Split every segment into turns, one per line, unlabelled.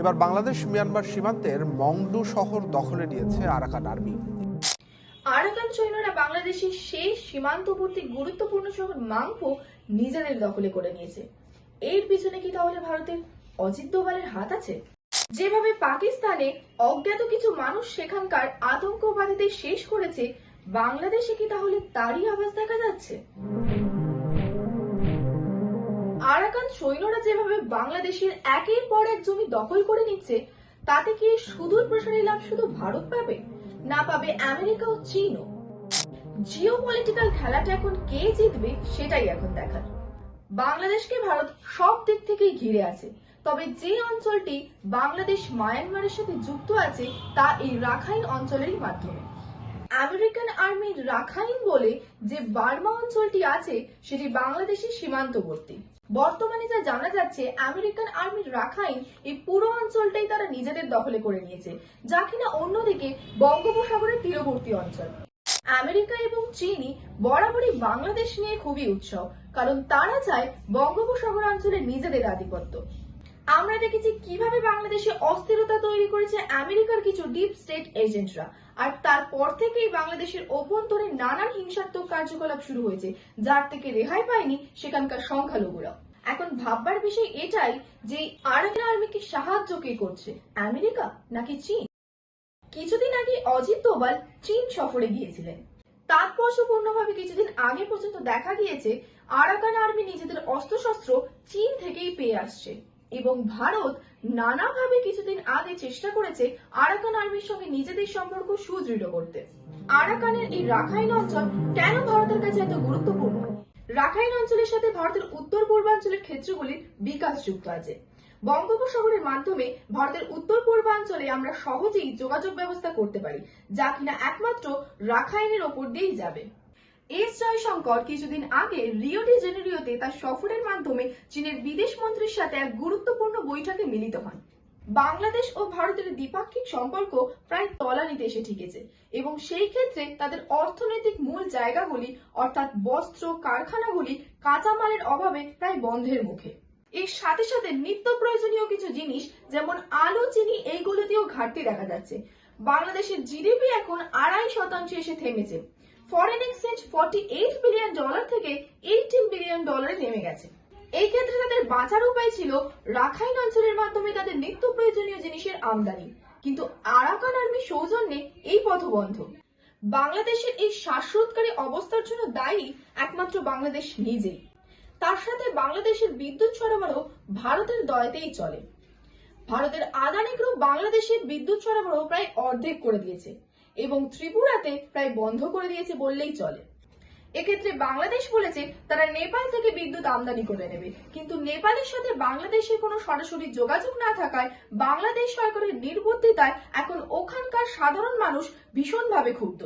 এবার বাংলাদেশ মিয়ানমার সীমান্তের মংডু শহর দখলে নিয়েছে আরাকান আর্মি।
আরাকান সৈন্যরা বাংলাদেশের সেই সীমান্তবর্তী গুরুত্বপূর্ণ শহর মাংপো নিজেদের দখলে করে নিয়েছে। এর পিছনে কি তাহলে ভারতের অজিত দোভালের হাত আছে? যেভাবে পাকিস্তানে অজ্ঞাত কিছু মানুষ সেখানকার আতঙ্কবাদীদের শেষ করেছে, বাংলাদেশে কি তাহলে তারই আওয়াজ দেখা যাচ্ছে? আরাকান সৈন্যরা যেভাবে বাংলাদেশের একের পর এক জমি দখল করে নিচ্ছে, তাতে কি সুদূর প্রসারী লাভ শুধু ভারত পাবে? না পাবে আমেরিকা ও চীনও। জিও পলিটিক্যাল খেলাটা এখন কে জিতবে সেটাই এখন দেখার। বাংলাদেশকে ভারত সব দিক থেকেই ঘিরে আছে, তবে যে অঞ্চলটি বাংলাদেশ মায়ানমারের সাথে যুক্ত আছে, তা এই রাখাইন অঞ্চলেরই মাধ্যমে। আমেরিকান আর্মির রাখাইন বলে যে বার্মা অঞ্চলটি আছে, সেটি বাংলাদেশের সীমান্তবর্তী। বর্তমানে যা জানা যাচ্ছে, আমেরিকান আর্মির রাখাইন এই পুরো অঞ্চলটাই তারা নিজেদের দখলে করে নিয়েছে, যা কিনা অন্যদিকে বঙ্গোপসাগরের তীরবর্তী অঞ্চল। আমেরিকা এবং চীনই বরাবরই বাংলাদেশ নিয়ে খুবই উৎসব কারণ তারা চায় বঙ্গোপসাগর অঞ্চলে নিজেদের আধিপত্য। আমরা দেখেছি কীভাবে বাংলাদেশে অস্থিরতা তৈরি করেছে আমেরিকার কিছু ডিপ স্টেট এজেন্টরা আর তারপর থেকেই বাংলাদেশের অভ্যন্তরে নানান হিংসাত্মক কার্যকলাপ শুরু হয়েছে, যার থেকে রেহাই পায়নি সেখানকার সংখ্যালঘুরা এখন ভাববার বিষয় এটাই যে আরাকান আর্মিকে সাহায্য কে করছে, আমেরিকা নাকি চীন? কিছুদিন আগে অজিত দোভাল চীন সফরে গিয়েছিলেন। তাৎপর্যপূর্ণভাবে কিছুদিন আগে পর্যন্ত দেখা গিয়েছে, আরাকান আর্মি নিজেদের অস্ত্রশস্ত্র চীন থেকেই পেয়ে আসছে এবং ভারত নানাভাবে কিছুদিন আগে চেষ্টা করেছে আরাকান আর্মির সঙ্গে নিজেদের সম্পর্ক সুদৃঢ় করতে। আরাকানের এই রাখাইন অঞ্চল কেন ভারতের কাছে এত গুরুত্বপূর্ণ? রাখাইন অঞ্চলের সাথে ভারতের উত্তর পূর্বাঞ্চলের ক্ষেত্রগুলির বিকাশ যুক্ত আছে। বঙ্গোপসাগরের মাধ্যমে ভারতের উত্তর পূর্বাঞ্চলে আমরা সহজেই যোগাযোগ ব্যবস্থা করতে পারি, যা কিনা একমাত্র রাখাইনের ওপর দিয়েই যাবে। এস জয়শঙ্কর কিছুদিন আগে রিও ডি জেনেরিওতে তার সফরের মাধ্যমে চীনের বিদেশ মন্ত্রীর সাথে এক গুরুত্বপূর্ণ বৈঠকে মিলিত হন। বাংলাদেশ ও ভারতের দ্বিপাক্ষিক সম্পর্ক প্রায় তলানিতে এসে ঠেকেছে এবং সেই ক্ষেত্রে তাদের অর্থনৈতিক মূল জায়গাগুলি, অর্থাৎ বস্ত্র, কারখানাগুলি, কাঁচামালের অভাবে প্রায় বন্ধের মুখে। এর সাথে সাথে নিত্য প্রয়োজনীয় কিছু জিনিস, যেমন আলু, চিনি এইগুলোতেও ঘাটতি দেখা যাচ্ছে। বাংলাদেশের জিডিপি এখন আড়াই শতাংশে এসে থেমেছে। Foreign exchange forty eight billion dollar থেকে এইটিন বিলিয়ন ডলারে নেমে গেছে। এই ক্ষেত্রে তাদের বাঁচার উপায় ছিল রাখাইন অঞ্চলের মাধ্যমে তাদের নিত্য প্রয়োজনীয় জিনিসের আমদানি। কিন্তু আরাকান আর্মি সৌজন্যে এই পথ বন্ধ বাংলাদেশের এই শ্বাসরোধকারী অবস্থার জন্য দায়ী একমাত্র বাংলাদেশ নিজেই। তার সাথে বাংলাদেশের বিদ্যুৎ সরবরাহ ভারতের দয়াতেই চলে। ভারতের আদানি গ্রুপ বাংলাদেশের বিদ্যুৎ সরবরাহ প্রায় অর্ধেক করে দিয়েছে এবং ত্রিপুরাতে প্রায় বন্ধ করে দিয়েছে বললেই চলে। এক্ষেত্রে বাংলাদেশ বলেছে তারা নেপাল থেকে বিদ্যুৎ আমদানি করে নেবে। কিন্তু নেপালের সাথে বাংলাদেশে কোনো সরাসরি যোগাযোগ না থাকায় বাংলাদেশ সরকারের নির্বুদ্ধিতায় এখন ওখানকার সাধারণ মানুষ ভীষণভাবে ক্ষুব্ধ।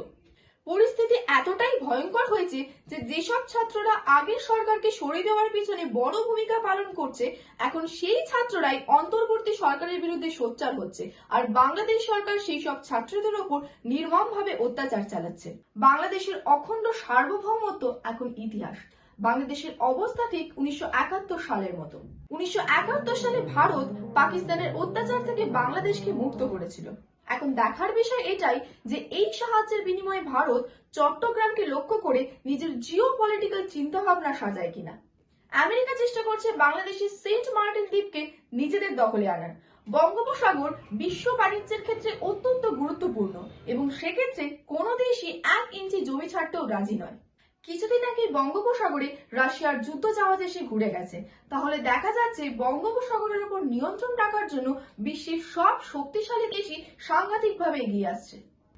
পরিস্থিতি এতটাই ভয়ঙ্কর হয়েছে যে যেসব ছাত্ররা আগের সরকারকে সরিয়ে দেওয়ার পিছনে বড় ভূমিকা পালন করছে, এখন সেই ছাত্ররাই অন্তর্বর্তী সরকারের বিরুদ্ধে সোচ্চার হচ্ছে। আর বাংলাদেশ সরকার সেই সব ছাত্রদের ওপর নির্মমভাবে অত্যাচার চালাচ্ছে। বাংলাদেশের অখণ্ড সার্বভৌমত্ব এখন ইতিহাস। বাংলাদেশের অবস্থা ঠিক উনিশশো একাত্তর সালের মতো। উনিশশো একাত্তর সালে ভারত পাকিস্তানের অত্যাচার থেকে বাংলাদেশকে মুক্ত করেছিল। এখন দেখার বিষয় এটাই যে এই সাহায্যের বিনিময়ে ভারত চট্টগ্রামকে লক্ষ্য করে নিজের জিও পলিটিক্যাল চিন্তা ভাবনা সাজায় কিনা। আমেরিকা চেষ্টা করছে বাংলাদেশের সেন্ট মার্টিন দ্বীপকে নিজেদের দখলে আনার। বঙ্গোপসাগর বিশ্ব বাণিজ্যের ক্ষেত্রে অত্যন্ত গুরুত্বপূর্ণ এবং সেক্ষেত্রে কোনো দেশই এক ইঞ্চি জমি ছাড়তেও রাজি নয়। কিছুদিন আগে বঙ্গোপসাগরে রাশিয়ার যুদ্ধ জাহাজ এসে ঘুরে গেছে। তাহলে দেখা যাচ্ছে বঙ্গোপসাগরের উপর নিয়ন্ত্রণ রাখার জন্য বিশ্বের সব শক্তিশালী দেশই সাংঘাতিকভাবে এগিয়ে আসছে।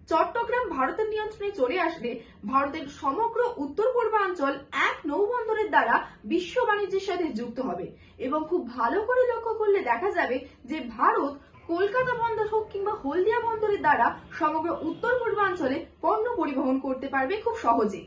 চট্টগ্রাম ভারতের নিয়ন্ত্রণে চলে আসলে ভারতের সমগ্র উত্তর পূর্বাঞ্চল এক নৌবন্দরের দ্বারা বিশ্ব বাণিজ্যের সাথে যুক্ত হবে। এবং খুব ভালো করে লক্ষ্য করলে দেখা যাবে যে ভারত কলকাতা বন্দর হোক কিংবা হলদিয়া বন্দরের দ্বারা সমগ্র উত্তর পূর্বাঞ্চলে পণ্য পরিবহন করতে পারবে খুব সহজেই।